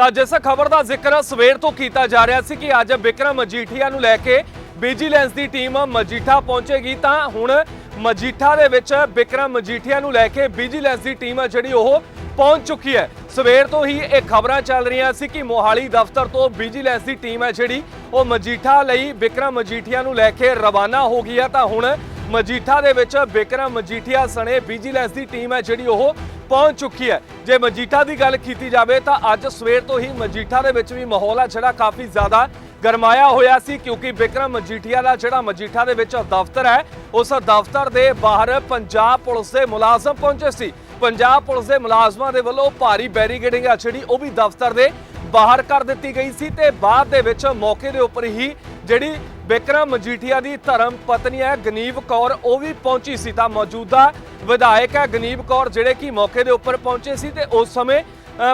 ਤਾਂ ਜਿਸ ਖਬਰ ਦਾ ਜ਼ਿਕਰ ਸਵੇਰ ਤੋਂ ਕੀਤਾ ਜਾ ਰਿਹਾ ਸੀ ਕਿ ਅੱਜ ਵਿਕਰਮ ਮਜੀਠੀਆ ਨੂੰ ਲੈ ਕੇ ਵਿਜੀਲੈਂਸ ਦੀ ਟੀਮ ਮਜੀਠਾ ਪਹੁੰਚੇਗੀ, ਤਾਂ ਹੁਣ ਮਜੀਠਾ ਦੇ ਵਿੱਚ ਵਿਕਰਮ ਮਜੀਠੀਆ ਨੂੰ ਲੈ ਕੇ ਵਿਜੀਲੈਂਸ ਦੀ ਟੀਮ ਹੈ ਜਿਹੜੀ ਉਹ ਪਹੁੰਚ ਚੁੱਕੀ ਹੈ। ਸਵੇਰ ਤੋਂ ਹੀ ਇਹ ਖਬਰਾਂ ਚੱਲ ਰਹੀਆਂ ਸੀ ਕਿ ਮੋਹਾਲੀ ਦਫ਼ਤਰ ਤੋਂ ਵਿਜੀਲੈਂਸ ਦੀ ਟੀਮ ਹੈ ਜਿਹੜੀ, ਉਹ ਮਜੀਠਾ ਲਈ ਵਿਕਰਮ ਮਜੀਠੀਆ ਨੂੰ ਲੈ ਕੇ ਰਵਾਨਾ ਹੋ ਗਈ ਹੈ। ਤਾਂ ਹੁਣ ਮਜੀਠਾ ਦੇ ਵਿੱਚ ਵਿਕਰਮ ਮਜੀਠੀਆ ਸਣੇ ਵਿਜੀਲੈਂਸ ਦੀ ਟੀਮ ਹੈ ਜਿਹੜੀ ਉਹ ਪਹੁੰਚ ਚੁੱਕੀ ਹੈ। ਜੇ ਮਜੀਠਾ ਦੀ ਗੱਲ ਕੀਤੀ ਜਾਵੇ ਤਾਂ ਅੱਜ ਸਵੇਰ ਤੋਂ ਹੀ ਮਜੀਠਾ ਦੇ ਵਿੱਚ ਵੀ ਮਾਹੌਲ ਹੈ ਜਿਹੜਾ ਕਾਫੀ ਜ਼ਿਆਦਾ ਗਰਮਾਇਆ ਹੋਇਆ ਸੀ ਕਿਉਂਕਿ ਵਿਕਰਮ ਮਜੀਠੀਆ ਦਾ ਜਿਹੜਾ ਮਜੀਠਾ ਦੇ ਵਿੱਚ ਦਫ਼ਤਰ ਹੈ, ਉਸ ਦਫ਼ਤਰ ਦੇ ਬਾਹਰ ਪੰਜਾਬ ਪੁਲਿਸ ਦੇ ਮੁਲਾਜ਼ਮ ਪਹੁੰਚੇ ਸੀ। ਪੰਜਾਬ ਪੁਲਿਸ ਦੇ ਮੁਲਾਜ਼ਮਾਂ ਦੇ ਵੱਲੋਂ ਭਾਰੀ ਬੈਰੀਕੇਡਿੰਗ ਆ ਜਿਹੜੀ ਉਹ ਵੀ ਦਫ਼ਤਰ ਦੇ ਬਾਹਰ ਕਰ ਦਿੱਤੀ ਗਈ ਸੀ ਤੇ ਬਾਅਦ ਦੇ ਵਿੱਚ ਮੌਕੇ ਦੇ ਉੱਪਰ ਹੀ ਜਿਹੜੀ ਬਿਕਰਮ ਮਜੀਠੀਆ ਦੀ ਧਰਮ ਪਤਨੀ ਹੈ ਗਨੀਵ ਕੌਰ, ਉਹ ਵੀ ਪਹੁੰਚੀ ਸੀ ਤਾਂ ਮੌਜੂਦਾ ਵਿਧਾਇਕ ਹੈ ਗਨੀਵ ਕੌਰ ਜਿਹੜੇ ਕਿ ਮੌਕੇ ਦੇ ਉੱਪਰ ਪਹੁੰਚੇ ਸੀ ਤੇ ਉਸ ਸਮੇਂ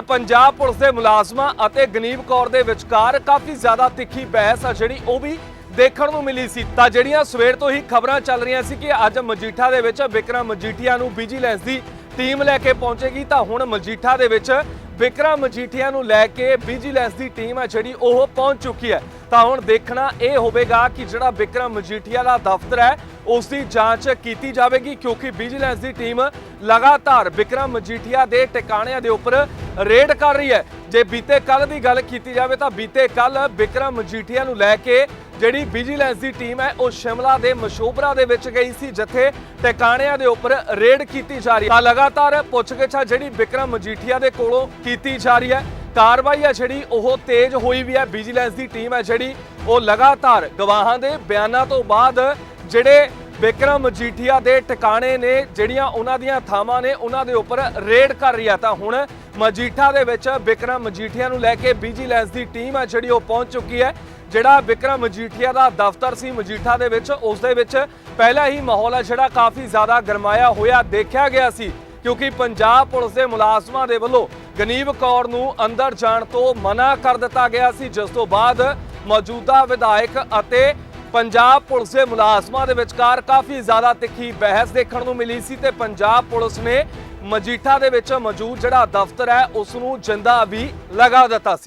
ਪੰਜਾਬ ਪੁਲਿਸ ਦੇ ਮੁਲਾਜ਼ਮਾਂ ਅਤੇ ਗਨੀਵ ਕੌਰ ਦੇ ਵਿਚਕਾਰ ਕਾਫੀ ਜ਼ਿਆਦਾ ਤਿੱਖੀ ਬਹਿਸ ਆ ਜਿਹੜੀ ਉਹ ਵੀ ਦੇਖਣ ਨੂੰ ਮਿਲੀ ਸੀ। ਤਾਂ ਜਿਹੜੀਆਂ ਸਵੇਰ ਤੋਂ ਹੀ ਖਬਰਾਂ ਚੱਲ ਰਹੀਆਂ ਸੀ ਕਿ ਅੱਜ ਮਜੀਠਾ ਦੇ ਵਿੱਚ ਬਿਕਰਮ ਮਜੀਠੀਆ ਨੂੰ ਵਿਜੀਲੈਂਸ ਦੀ ਟੀਮ ਲੈ ਕੇ ਪਹੁੰਚੇਗੀ, ਤਾਂ ਹੁਣ ਮਜੀਠਾ ਦੇ ਵਿੱਚ ਵਿਕਰਮ ਮਜੀਠੀਆ ਨੂੰ ਲੈ ਕੇ ਵਿਜੀਲੈਂਸ ਦੀ ਟੀਮ ਹੈ ਜਿਹੜੀ ਉਹ ਪਹੁੰਚ ਚੁੱਕੀ ਹੈ। ਤਾਂ ਹੁਣ ਦੇਖਣਾ ਇਹ ਹੋਵੇਗਾ ਕਿ ਜਿਹੜਾ ਵਿਕਰਮ ਮਜੀਠੀਆ ਦਾ ਦਫ਼ਤਰ ਹੈ, ਉਸ ਦੀ ਜਾਂਚ ਕੀਤੀ ਜਾਵੇਗੀ, ਕਿਉਂਕਿ ਵਿਜੀਲੈਂਸ ਦੀ ਟੀਮ ਲਗਾਤਾਰ ਵਿਕਰਮ ਮਜੀਠੀਆ ਦੇ ਟਿਕਾਣਿਆਂ ਦੇ ਉੱਪਰ ਰੇਡ ਕਰ ਰਹੀ ਹੈ। ਜੇ ਬੀਤੇ ਕੱਲ ਦੀ ਗੱਲ ਕੀਤੀ ਜਾਵੇ ਤਾਂ ਬੀਤੇ ਕੱਲ ਵਿਕਰਮ ਮਜੀਠੀਆ ਨੂੰ ਲੈ ਕੇ ਜਿਹੜੀ ਵਿਜੀਲੈਂਸ ਦੀ ਟੀਮ ਹੈ, ਉਹ ਸ਼ਿਮਲਾ ਦੇ ਮਸ਼ੋਬਰਾ ਦੇ ਵਿੱਚ ਗਈ ਸੀ, ਜਿੱਥੇ ਟਿਕਾਣਿਆਂ ਦੇ ਉੱਪਰ ਰੇਡ ਕੀਤੀ ਜਾ ਰਹੀ ਹੈ। ਲਗਾਤਾਰ ਪੁੱਛਗਿੱਛ ਆ ਜਿਹੜੀ ਵਿਕਰਮ ਮਜੀਠੀਆ ਦੇ ਕੋਲੋਂ ਕੀਤੀ ਜਾ ਰਹੀ ਹੈ। ਕਾਰਵਾਈ ਹੈ ਜਿਹੜੀ, ਉਹ ਤੇਜ਼ ਹੋਈ ਵੀ ਹੈ। ਵਿਜੀਲੈਂਸ ਦੀ ਟੀਮ ਹੈ ਜਿਹੜੀ, ਉਹ ਲਗਾਤਾਰ ਗਵਾਹਾਂ ਦੇ ਬਿਆਨਾਂ ਤੋਂ ਬਾਅਦ ਜਿਹੜੇ ਵਿਕਰਮ ਮਜੀਠੀਆ ਦੇ ਟਿਕਾਣੇ ਨੇ, ਜਿਹੜੀਆਂ ਉਹਨਾਂ ਦੀਆਂ ਥਾਵਾਂ ਨੇ, ਉਹਨਾਂ ਦੇ ਉੱਪਰ ਰੇਡ ਕਰ ਰਹੀ ਹੈ। ਤਾਂ ਹੁਣ ਮਜੀਠਾ ਦੇ ਵਿੱਚ ਵਿਕਰਮ ਮਜੀਠੀਆ ਨੂੰ ਲੈ ਕੇ ਵਿਜੀਲੈਂਸ ਦੀ ਟੀਮ ਹੈ ਜਿਹੜੀ, ਉਹ ਪਹੁੰਚ ਚੁੱਕੀ ਹੈ। ਜਿਹੜਾ ਵਿਕਰਮ ਮਜੀਠੀਆ ਦਾ ਦਫ਼ਤਰ ਸੀ ਮਜੀਠਾ ਦੇ ਵਿੱਚ, ਉਸ ਦੇ ਵਿੱਚ ਪਹਿਲਾਂ ਹੀ ਮਾਹੌਲ ਹੈ ਜਿਹੜਾ ਕਾਫੀ ਜ਼ਿਆਦਾ ਗਰਮਾਇਆ ਹੋਇਆ ਦੇਖਿਆ ਗਿਆ ਸੀ, ਕਿਉਂਕਿ ਪੰਜਾਬ ਪੁਲਿਸ ਦੇ ਮੁਲਾਜ਼ਮਾਂ ਦੇ ਵੱਲੋਂ ਗਨੀਬ ਕੌਰ ਨੂੰ ਅੰਦਰ ਜਾਣ ਤੋਂ ਮਨਾ ਕਰ ਦਿੱਤਾ ਗਿਆ ਸੀ। ਜਿਸ ਤੋਂ ਬਾਅਦ ਮੌਜੂਦਾ ਵਿਧਾਇਕ ਅਤੇ ਪੰਜਾਬ ਪੁਲਿਸ ਦੇ ਮੁਲਾਜ਼ਮਾਂ ਦੇ ਵਿਚਕਾਰ ਕਾਫੀ ਜ਼ਿਆਦਾ ਤਿੱਖੀ ਬਹਿਸ ਦੇਖਣ ਨੂੰ ਮਿਲੀ ਸੀ ਤੇ ਪੰਜਾਬ ਪੁਲਿਸ ਨੇ ਮਜੀਠਾ ਦੇ ਵਿੱਚ ਮੌਜੂਦ ਜਿਹੜਾ ਦਫ਼ਤਰ ਹੈ, ਉਸ ਨੂੰ ਜਿੰਦਾ ਵੀ ਲਗਾ ਦਿੱਤਾ ਸੀ।